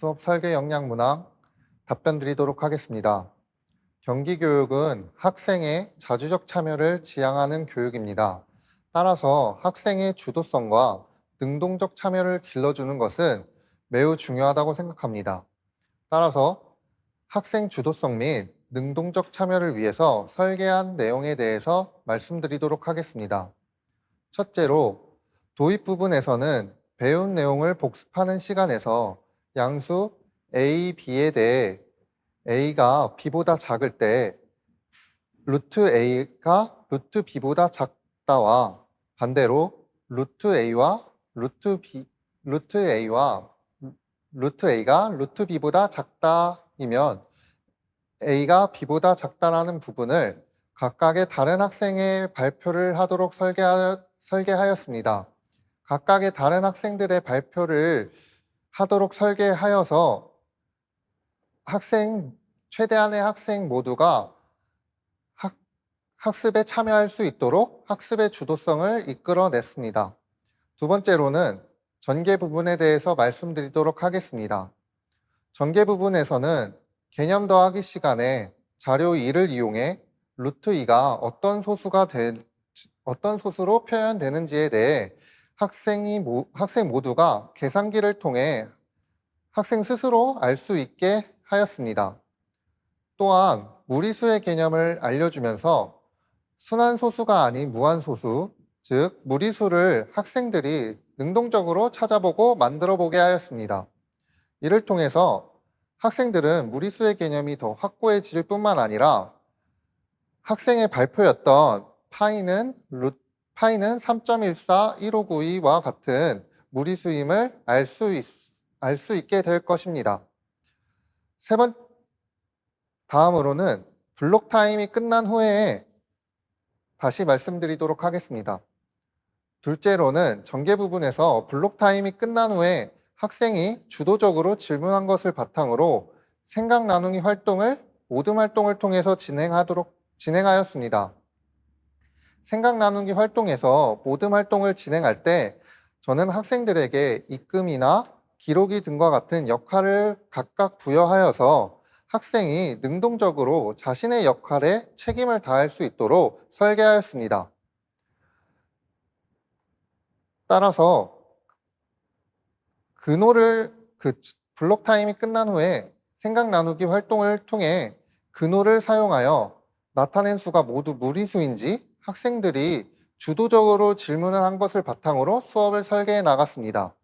수업 설계 역량 문항 답변 드리도록 하겠습니다. 경기 교육은 학생의 자주적 참여를 지향하는 교육입니다. 따라서 학생의 주도성과 능동적 참여를 길러주는 것은 매우 중요하다고 생각합니다. 따라서 학생 주도성 및 능동적 참여를 위해서 설계한 내용에 대해서 말씀드리도록 하겠습니다. 첫째로 도입 부분에서는 배운 내용을 복습하는 시간에서 양수 a, b에 대해 a가 b보다 작을 때 루트 a가 루트 b보다 작다와 반대로 루트 a와 루트 b 루트 a와 루트 a가 루트 b보다 작다이면 a가 b보다 작다라는 부분을 각각의 다른 학생의 발표를 하도록 설계하, 설계하였습니다. 각각의 다른 학생들의 발표를 하도록 설계하여서 학생, 최대한의 학생 모두가 학, 학습에 참여할 수 있도록 학습의 주도성을 이끌어냈습니다. 두 번째로는 전개 부분에 대해서 말씀드리도록 하겠습니다. 전개 부분에서는 개념 더하기 시간에 자료 2를 이용해 루트 2가 어떤 소수가 될, 어떤 소수로 표현되는지에 대해 학생이 모, 학생 모두가 계산기를 통해 학생 스스로 알 수 있게 하였습니다. 또한 무리수의 개념을 알려주면서 순환소수가 아닌 무한소수, 즉 무리수를 학생들이 능동적으로 찾아보고 만들어 보게 하였습니다. 이를 통해서 학생들은 무리수의 개념이 더 확고해질 뿐만 아니라 학생의 발표였던 파이는 루, 파이는 3.141592와 같은 무리수임을 알 수 알 수 있게 될 것입니다. 세 번, 다음으로는 블록 타임이 끝난 후에 다시 말씀드리도록 하겠습니다. 둘째로는 전개 부분에서 블록 타임이 끝난 후에 학생이 주도적으로 질문한 것을 바탕으로 생각 나누기 활동을 모둠 활동을 통해서 진행하도록 진행하였습니다. 생각 나누기 활동에서 모둠 활동을 진행할 때 저는 학생들에게 입금이나 기록이 등과 같은 역할을 각각 부여하여서 학생이 능동적으로 자신의 역할에 책임을 다할 수 있도록 설계하였습니다. 따라서 근호를 그 블록 타임이 끝난 후에 생각 나누기 활동을 통해 근호를 사용하여 나타낸 수가 모두 무리수인지 학생들이 주도적으로 질문을 한 것을 바탕으로 수업을 설계해 나갔습니다.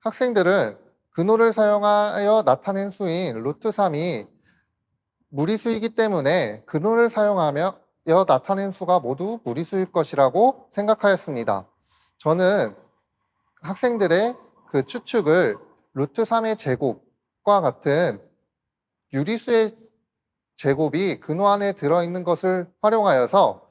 학생들은 근호를 사용하여 나타낸 수인 루트 3이 무리수이기 때문에 근호를 사용하며 나타낸 수가 모두 무리수일 것이라고 생각하였습니다. 저는 학생들의 그 추측을 루트 3의 제곱과 같은 유리수의 제곱이 근호 안에 들어있는 것을 활용하여서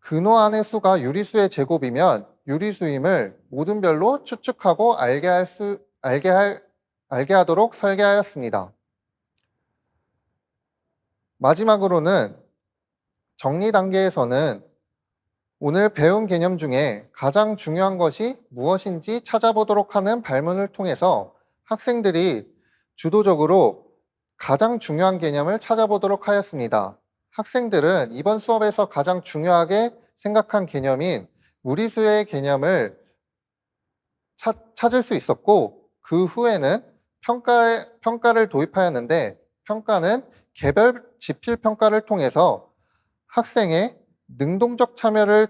근호 안의 수가 유리수의 제곱이면 유리수임을 모든 별로 추측하고 알게 할 수, 알게 할, 알게 하도록 설계하였습니다. 마지막으로는 정리 단계에서는 오늘 배운 개념 중에 가장 중요한 것이 무엇인지 찾아보도록 하는 발문을 통해서 학생들이 주도적으로 가장 중요한 개념을 찾아보도록 하였습니다. 학생들은 이번 수업에서 가장 중요하게 생각한 개념인 무리수의 개념을 찾, 찾을 수 있었고 그 후에는 평가, 평가를 도입하였는데 평가는 개별 지필 평가를 통해서 학생의 능동적 참여를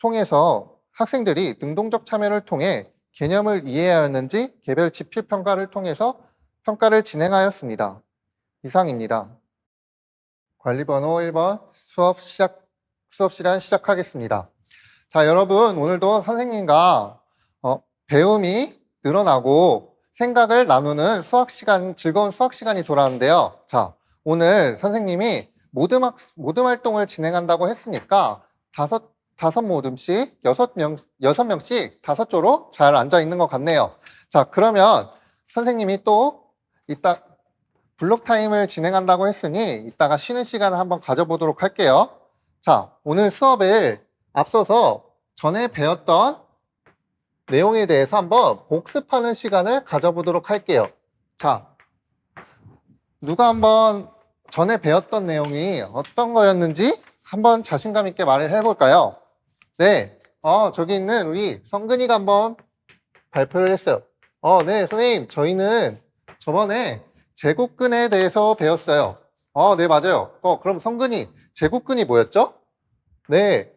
통해서 학생들이 능동적 참여를 통해 개념을 이해하였는지 개별 지필 평가를 통해서 평가를 진행하였습니다. 이상입니다. 관리번호 1번 수업 시작, 수업 시간 시작하겠습니다. 자, 여러분, 오늘도 선생님과 어, 배움이 늘어나고 생각을 나누는 수학 시간, 즐거운 수학 시간이 돌아왔는데요. 자, 오늘 선생님이 모듬, 학- 모듬 활동을 진행한다고 했으니까 다섯, 다섯 모듬씩 여섯 명, 여섯 명씩 다섯 조로 잘 앉아 있는 것 같네요. 자, 그러면 선생님이 또 이따 블록 타임을 진행한다고 했으니 이따가 쉬는 시간을 한번 가져보도록 할게요. 자, 오늘 수업을 앞서서 전에 배웠던 내용에 대해서 한번 복습하는 시간을 가져보도록 할게요. 자, 누가 한번 전에 배웠던 내용이 어떤 거였는지 한번 자신감 있게 말을 해볼까요? 네, 어, 저기 있는 우리 성근이가 한번 발표를 했어요. 어, 네, 선생님, 저희는 저번에 제곱근에 대해서 배웠어요. 어, 네, 맞아요. 어, 그럼 성근이, 제곱근이 뭐였죠? 네,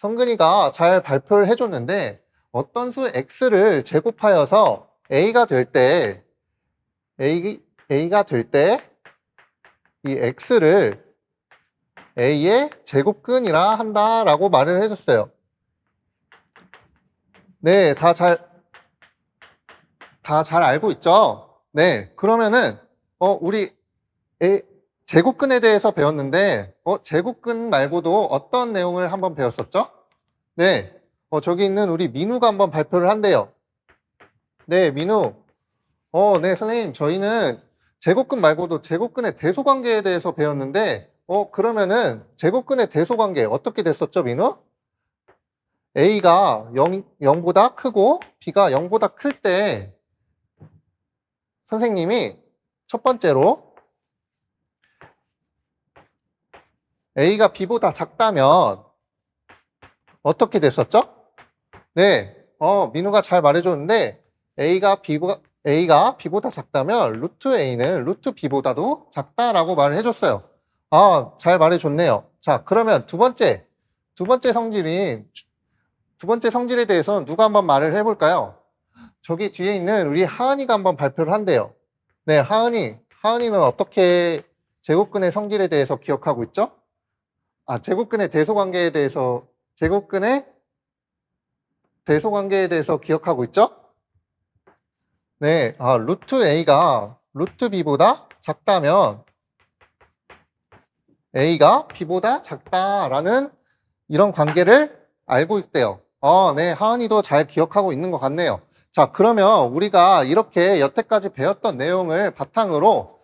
성근이가 잘 발표를 해줬는데, 어떤 수 x를 제곱하여서 a가 될 때, a, a가 될 때, 이 x를 a의 제곱근이라 한다라고 말을 해줬어요. 네, 다 잘, 다 잘 알고 있죠? 네, 그러면은, 어, 우리, 에, 제곱근에 대해서 배웠는데, 어, 제곱근 말고도 어떤 내용을 한번 배웠었죠? 네, 어, 저기 있는 우리 민우가 한번 발표를 한대요. 네, 민우. 어, 네, 선생님, 저희는 제곱근 말고도 제곱근의 대소관계에 대해서 배웠는데, 어, 그러면은 제곱근의 대소관계 어떻게 됐었죠, 민우? A가 0, 0보다 크고 B가 0보다 클 때 선생님이 첫 번째로 A가 B보다 작다면 어떻게 됐었죠? 네, 어, 민우가 잘 말해줬는데 A가 B보다, A가 B보다 작다면 루트 A는 루트 B보다도 작다라고 말을 해줬어요. 아, 잘 말해줬네요. 자, 그러면 두 번째, 두 번째 성질인 두 번째 성질에 대해서는 누가 한번 말을 해볼까요? 저기 뒤에 있는 우리 하은이가 한번 발표를 한대요. 네, 하은이. 하은이는 어떻게 제곱근의 성질에 대해서 기억하고 있죠? 아, 제곱근의 대소관계에 대해서, 제곱근의 대소관계에 대해서 기억하고 있죠? 네, 아, 루트 A가 루트 B보다 작다면 A가 B보다 작다라는 이런 관계를 알고 있대요. 어, 네, 하은이도 잘 기억하고 있는 것 같네요. 자, 그러면 우리가 이렇게 여태까지 배웠던 내용을 바탕으로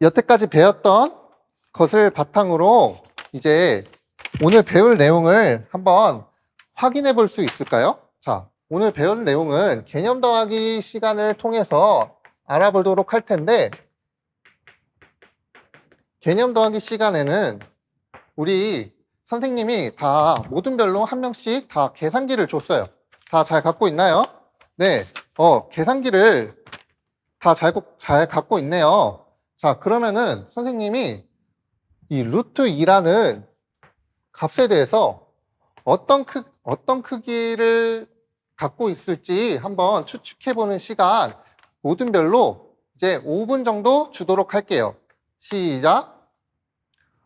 여태까지 배웠던 것을 바탕으로 이제 오늘 배울 내용을 한번 확인해 볼 수 있을까요? 자, 오늘 배울 내용은 개념 더하기 시간을 통해서 알아보도록 할 텐데 개념 더하기 시간에는 우리 선생님이 다 모든 별로 한 명씩 다 계산기를 줬어요. 다 잘 갖고 있나요? 네, 어, 계산기를 다 잘 잘 갖고 있네요. 자, 그러면은 선생님이 이 루트 2라는 값에 대해서 어떤 크, 어떤 크기를 갖고 있을지 한번 추측해 보는 시간 모든 별로 이제 5분 정도 주도록 할게요. 시작.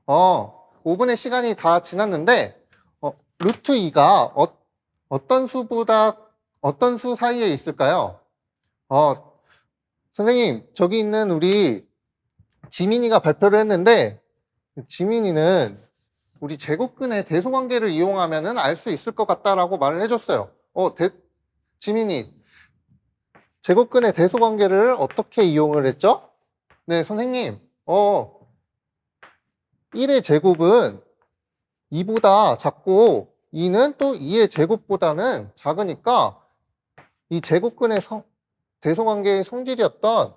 어, 5분의 시간이 다 지났는데 어, 루트 2가 어, 어떤 수보다 어떤 수 사이에 있을까요? 어, 선생님 저기 있는 우리 지민이가 발표를 했는데 지민이는 우리 제곱근의 대소관계를 이용하면은 알수 있을 것 같다라고 말을 해줬어요. 어, 대, 지민이 제곱근의 대소관계를 어떻게 이용을 했죠? 네, 선생님. 어, 1의 제곱은 2보다 작고 2는 또 2의 제곱보다는 작으니까 이 제곱근의 성, 대소관계의 성질이었던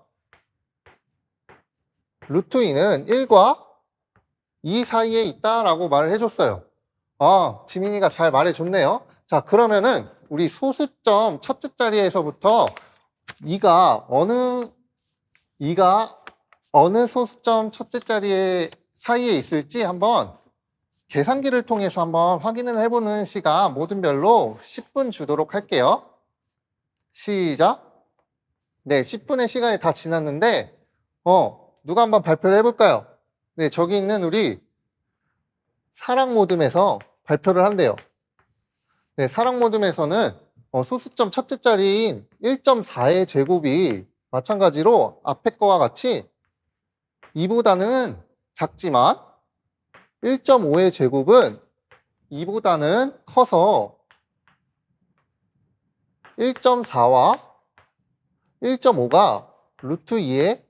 루트 2는 1과 2 사이에 있다라고 말을 해줬어요. 아, 지민이가 잘 말해줬네요. 자, 그러면은 우리 소수점 첫째 자리에서부터 2가 어느 2가 어느 소수점 첫째 자리에 사이에 있을지 한번 계산기를 통해서 한번 확인을 해보는 시간 모든 별로 10분 주도록 할게요. 시작. 네, 10분의 시간이 다 지났는데, 어, 누가 한번 발표를 해볼까요? 네, 저기 있는 우리 사랑 모듬에서 발표를 한대요. 네, 사랑 모듬에서는 어, 소수점 첫째 자리인 1.4의 제곱이 마찬가지로 앞에 거와 같이 2보다는 작지만 1.5의 제곱은 2보다는 커서 1.4와 1.5가 루트 2의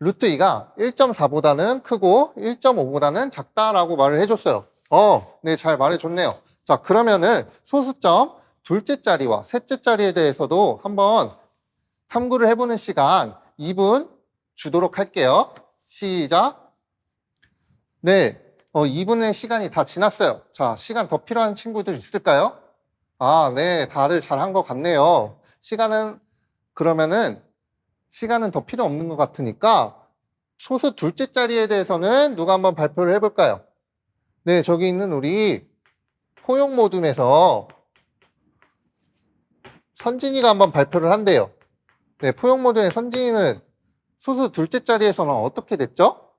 루트 2가 1.4보다는 크고 1.5보다는 작다라고 말을 해줬어요. 어, 네, 잘 말해줬네요. 자, 그러면은 소수점 둘째 자리와 셋째 자리에 대해서도 한번 탐구를 해보는 시간 2분 주도록 할게요. 시작. 네, 어, 2분의 시간이 다 지났어요. 자, 시간 더 필요한 친구들 있을까요? 아, 네, 다들 잘한 것 같네요. 시간은, 그러면은, 시간은 더 필요 없는 것 같으니까, 소수 둘째 자리에 대해서는 누가 한번 발표를 해볼까요? 네, 저기 있는 우리 포용 모둠에서 선진이가 한번 발표를 한대요. 네, 포용 모둠의 선진이는 소수 둘째 자리에서는 어떻게 됐죠?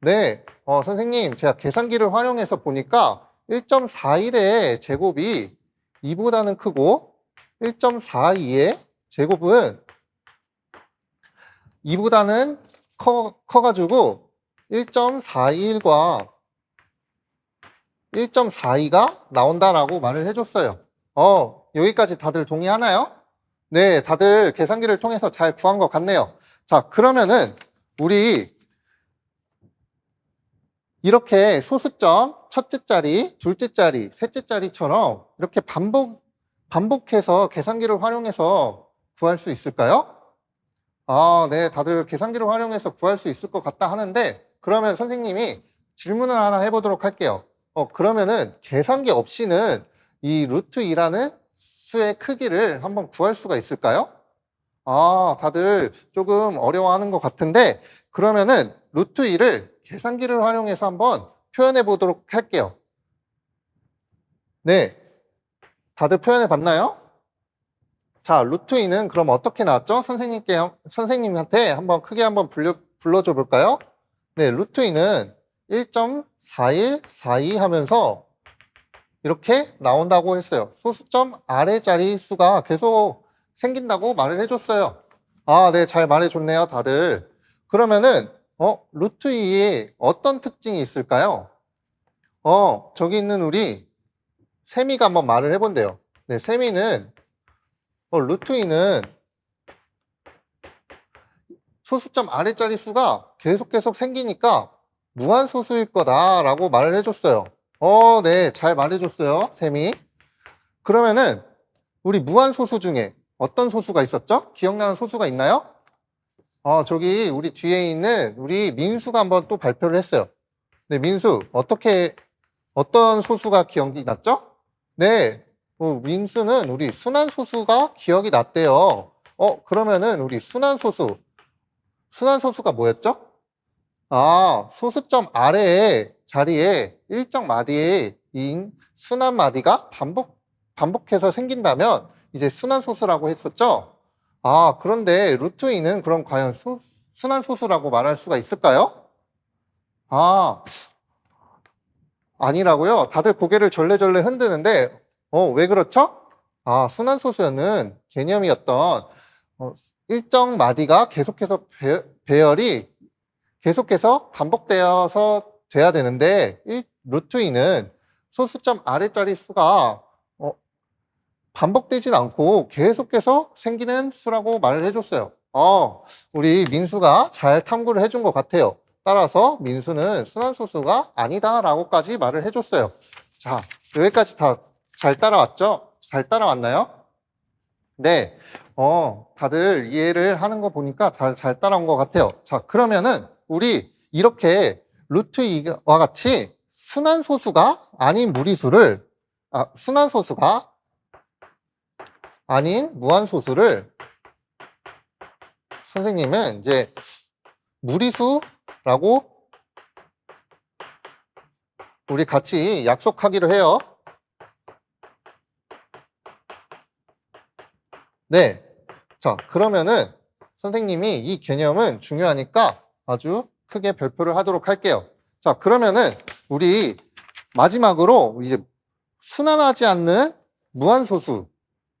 네, 어, 선생님, 제가 계산기를 활용해서 보니까 1.41의 제곱이 2보다는 크고 1.42의 제곱은 2보다는 커, 커가지고 1.41과 1.42가 나온다라고 말을 해줬어요. 어, 여기까지 다들 동의하나요? 네, 다들 계산기를 통해서 잘 구한 것 같네요. 자, 그러면은 우리 이렇게 소수점 첫째 자리, 둘째 자리, 셋째 자리처럼 이렇게 반복, 반복해서 계산기를 활용해서 구할 수 있을까요? 아, 네, 다들 계산기를 활용해서 구할 수 있을 것 같다 하는데, 그러면 선생님이 질문을 하나 해보도록 할게요. 어, 그러면은 계산기 없이는 이 루트 2라는 수의 크기를 한번 구할 수가 있을까요? 아, 다들 조금 어려워하는 것 같은데, 그러면은 루트 2를 계산기를 활용해서 한번 표현해 보도록 할게요. 네. 다들 표현해 봤나요? 자, 루트 2는 그럼 어떻게 나왔죠? 선생님께, 선생님한테 한번 크게 한번 불러, 불러줘 볼까요? 네, 루트 2는 1.4142 하면서 이렇게 나온다고 했어요. 소수점 아래 자리 수가 계속 생긴다고 말을 해줬어요. 아, 네, 잘 말해줬네요, 다들. 그러면은, 어, 루트 2에 어떤 특징이 있을까요? 어, 저기 있는 우리 세미가 한번 말을 해본대요. 네, 세미는, 어, 루트 2는 소수점 아래 자리 수가 계속 계속 생기니까 무한소수일 거다라고 말을 해줬어요. 어, 네, 잘 말해줬어요, 쌤이. 그러면은, 우리 무한소수 중에 어떤 소수가 있었죠? 기억나는 소수가 있나요? 어, 저기, 우리 뒤에 있는 우리 민수가 한번 또 발표를 했어요. 네, 민수, 어떻게, 어떤 소수가 기억이 났죠? 네, 어, 민수는 우리 순환 소수가 기억이 났대요. 어, 그러면은 우리 순환 소수, 순환 소수가 뭐였죠? 아, 소수점 아래에 자리에 일정 마디에 인 순환 마디가 반복, 반복해서 생긴다면 이제 순환 소수라고 했었죠? 아, 그런데 루트 2는 그럼 과연 소, 순환 소수라고 말할 수가 있을까요? 아, 아니라고요? 다들 고개를 절레절레 흔드는데, 어, 왜 그렇죠? 아, 순환 소수는 개념이었던 어, 일정 마디가 계속해서 배, 배열이 계속해서 반복되어서 돼야 되는데 이 루트 2는 소수점 아래자리 수가 어, 반복되진 않고 계속해서 생기는 수라고 말을 해줬어요. 어, 우리 민수가 잘 탐구를 해준 것 같아요. 따라서 민수는 순환소수가 아니다라고까지 말을 해줬어요. 자, 여기까지 다 잘 따라왔죠? 잘 따라왔나요? 네, 어, 다들 이해를 하는 거 보니까 다 잘 따라온 것 같아요. 자, 그러면은 우리 이렇게 루트 2와 같이 순환소수가 아닌 무리수를, 아, 순환소수가 아닌 무한소수를 선생님은 이제 무리수라고 우리 같이 약속하기로 해요. 네. 자, 그러면은 선생님이 이 개념은 중요하니까 아주 크게 별표를 하도록 할게요. 자, 그러면은 우리 마지막으로 이제 순환하지 않는 무한소수가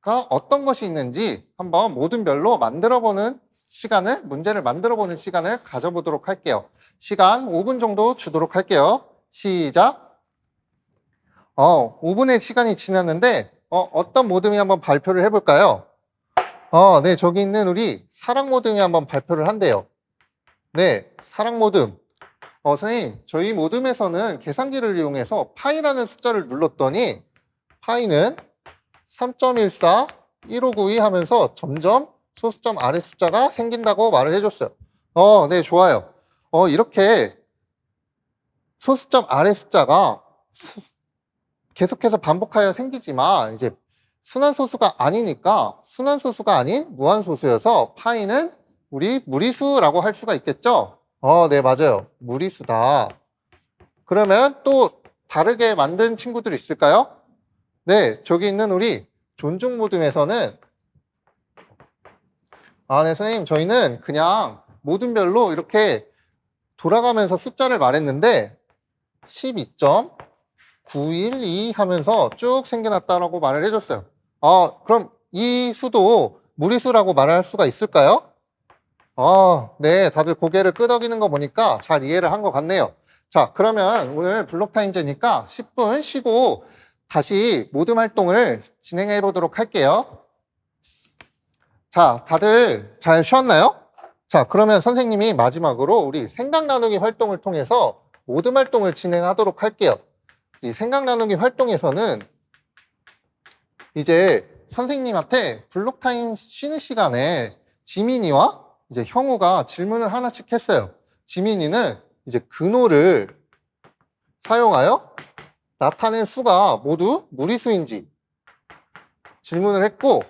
어떤 것이 있는지 한번 모든 별로 만들어보는 시간을, 문제를 만들어보는 시간을 가져보도록 할게요. 시간 5분 정도 주도록 할게요. 시작. 어, 5분의 시간이 지났는데, 어, 어떤 모듬이 한번 발표를 해볼까요? 어, 네, 저기 있는 우리 사랑 모듬이 한번 발표를 한대요. 네, 사랑 모듬. 어, 선생님, 저희 모듬에서는 계산기를 이용해서 파이라는 숫자를 눌렀더니 파이는 3.14, 1592 하면서 점점 소수점 아래 숫자가 생긴다고 말을 해줬어요. 어, 네, 좋아요. 어, 이렇게 소수점 아래 숫자가 수- 계속해서 반복하여 생기지만 이제 순환소수가 아니니까 순환소수가 아닌 무한소수여서 파이는 우리 무리수라고 할 수가 있겠죠? 어, 네, 맞아요. 무리수다. 그러면 또 다르게 만든 친구들 있을까요? 네, 저기 있는 우리 존중 모둠에서는 아, 네, 선생님, 저희는 그냥 모둠별로 이렇게 돌아가면서 숫자를 말했는데 12.912 하면서 쭉 생겨났다라고 말을 해줬어요. 아, 그럼 이 수도 무리수라고 말할 수가 있을까요? 아, 네, 다들 고개를 끄덕이는 거 보니까 잘 이해를 한 것 같네요. 자, 그러면 오늘 블록타임제니까 10분 쉬고 다시 모든 활동을 진행해 보도록 할게요. 자, 다들 잘 쉬었나요? 자, 그러면 선생님이 마지막으로 우리 생각 나누기 활동을 통해서 모든 활동을 진행하도록 할게요. 이 생각 나누기 활동에서는 이제 선생님한테 블록타임 쉬는 시간에 지민이와 이제 형우가 질문을 하나씩 했어요. 지민이는 이제 근호를 사용하여 나타낸 수가 모두 무리수인지 질문을 했고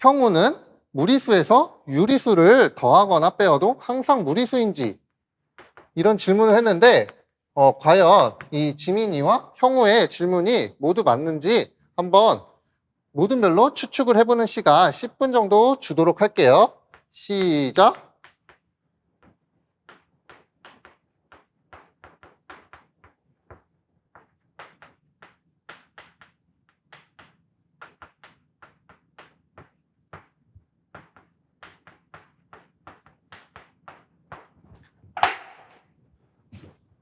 형우는 무리수에서 유리수를 더하거나 빼어도 항상 무리수인지 이런 질문을 했는데 어, 과연 이 지민이와 형우의 질문이 모두 맞는지 한번 모든 별로 추측을 해보는 시간 10분 정도 주도록 할게요. 시작.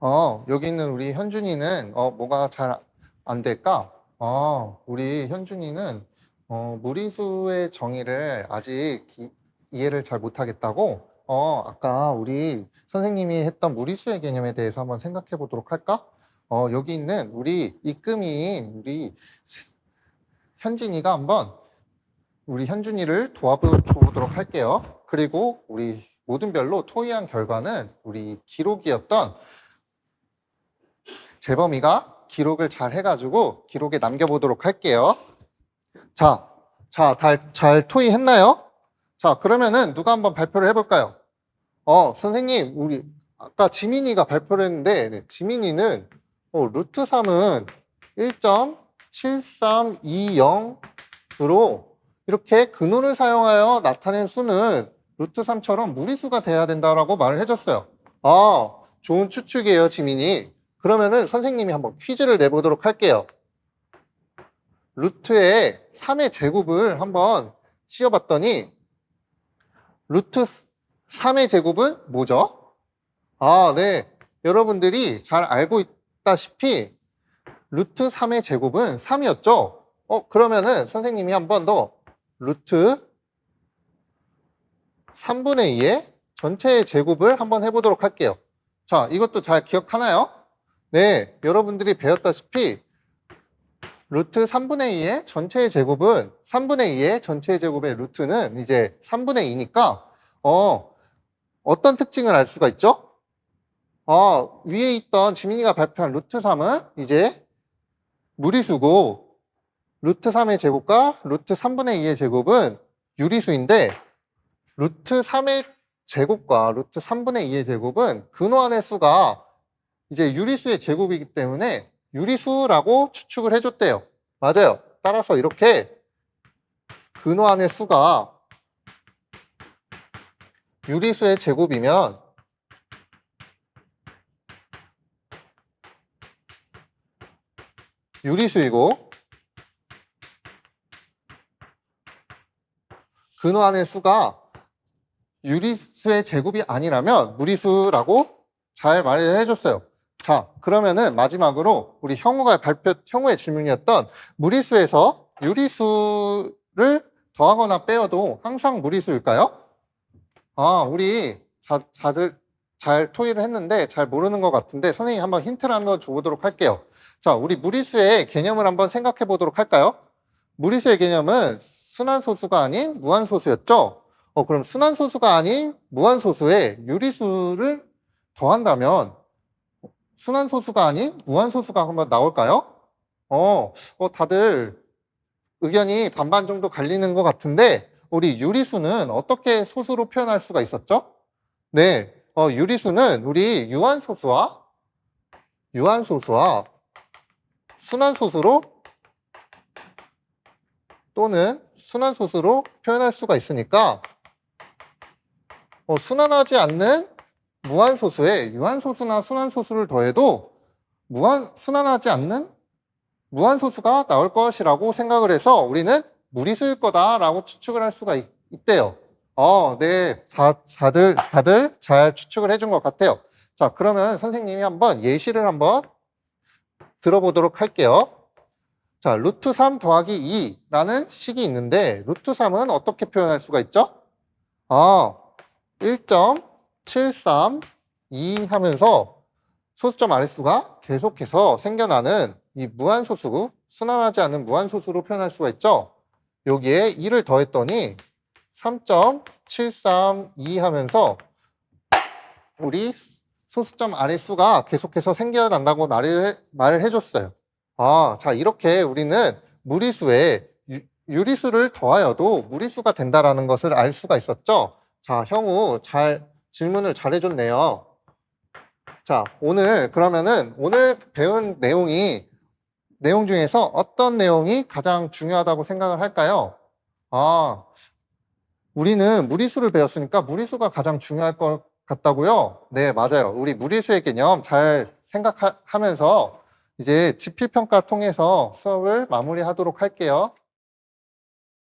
어, 여기 있는 우리 현준이는 어, 뭐가 잘 안 될까? 어, 우리 현준이는 어, 무리수의 정의를 아직 기- 이해를 잘 못하겠다고? 어, 아까 우리 선생님이 했던 무리수의 개념에 대해서 한번 생각해 보도록 할까? 어, 여기 있는 우리 이금인 우리 현진이가 한번 우리 현준이를 도와보도록 할게요. 그리고 우리 모든 별로 토의한 결과는 우리 기록이었던 재범이가 기록을 잘 해가지고 기록에 남겨보도록 할게요. 자, 자, 잘, 잘 토의했나요? 자, 그러면은 누가 한번 발표를 해볼까요? 어, 선생님, 우리 아까 지민이가 발표를 했는데, 네, 지민이는 어, 루트 3은 1.7320으로 이렇게 근호를 사용하여 나타낸 수는 루트 3처럼 무리수가 돼야 된다라고 말을 해줬어요. 아, 좋은 추측이에요, 지민이. 그러면은 선생님이 한번 퀴즈를 내보도록 할게요. 루트의 3의 제곱을 한번 씌워봤더니 루트 3의 제곱은 뭐죠? 아, 네. 여러분들이 잘 알고 있다시피 루트 3의 제곱은 3이었죠? 어, 그러면은 선생님이 한 번 더 루트 3분의 2의 전체의 제곱을 한번 해보도록 할게요. 자, 이것도 잘 기억하나요? 네, 여러분들이 배웠다시피 루트 3분의 2의 전체의 제곱은 3분의 2의 전체의 제곱의 루트는 이제 3분의 2니까 어, 어떤 특징을 알 수가 있죠? 어, 위에 있던 지민이가 발표한 루트 3은 이제 무리수고 루트 3의 제곱과 루트 3분의 2의 제곱은 유리수인데 루트 3의 제곱과 루트 3분의 2의 제곱은 근호안의 수가 이제 유리수의 제곱이기 때문에 유리수라고 추측을 해줬대요. 맞아요. 따라서 이렇게 근호안의 수가 유리수의 제곱이면 유리수이고 근호안의 수가 유리수의 제곱이 아니라면 무리수라고 잘 말을 해줬어요. 자, 그러면은 마지막으로 우리 형우가 발표, 형우의 질문이었던 무리수에서 유리수를 더하거나 빼어도 항상 무리수일까요? 아, 우리 자, 다들 잘 토의를 했는데 잘 모르는 것 같은데 선생님 한번 힌트를 한번 줘보도록 할게요. 자, 우리 무리수의 개념을 한번 생각해 보도록 할까요? 무리수의 개념은 순환소수가 아닌 무한소수였죠? 어, 그럼 순환소수가 아닌 무한소수에 유리수를 더한다면 순환소수가 아닌 무한소수가 한번 나올까요? 어, 어, 다들 의견이 반반 정도 갈리는 것 같은데 우리 유리수는 어떻게 소수로 표현할 수가 있었죠? 네, 어, 유리수는 우리 유한소수와 유한소수와 순환소수로 또는 순환소수로 표현할 수가 있으니까 어, 순환하지 않는 무한소수에 유한소수나 순환소수를 더해도 무한, 순환하지 않는 무한소수가 나올 것이라고 생각을 해서 우리는 무리수일 거다라고 추측을 할 수가 있, 대요 어, 네. 다, 다들, 다들 잘 추측을 해준 것 같아요. 자, 그러면 선생님이 한번 예시를 한번 들어보도록 할게요. 자, 루트 3 더하기 2라는 식이 있는데, 루트 3은 어떻게 표현할 수가 있죠? 아, 1.732 하면서 소수점 아랫수가 계속해서 생겨나는 이 무한소수, 순환하지 않은 무한소수로 표현할 수가 있죠? 여기에 2를 더했더니 3.732 하면서 우리 소수점 아랫수가 계속해서 생겨난다고 말을, 해, 말을 해줬어요. 아, 자, 이렇게 우리는 무리수에 유, 유리수를 더하여도 무리수가 된다라는 것을 알 수가 있었죠? 자, 형우 잘, 질문을 잘 해줬네요. 자, 오늘 그러면은 오늘 배운 내용이 내용 중에서 어떤 내용이 가장 중요하다고 생각을 할까요? 아, 우리는 무리수를 배웠으니까 무리수가 가장 중요할 것 같다고요? 네, 맞아요. 우리 무리수의 개념 잘 생각하면서 이제 지필평가 통해서 수업을 마무리하도록 할게요.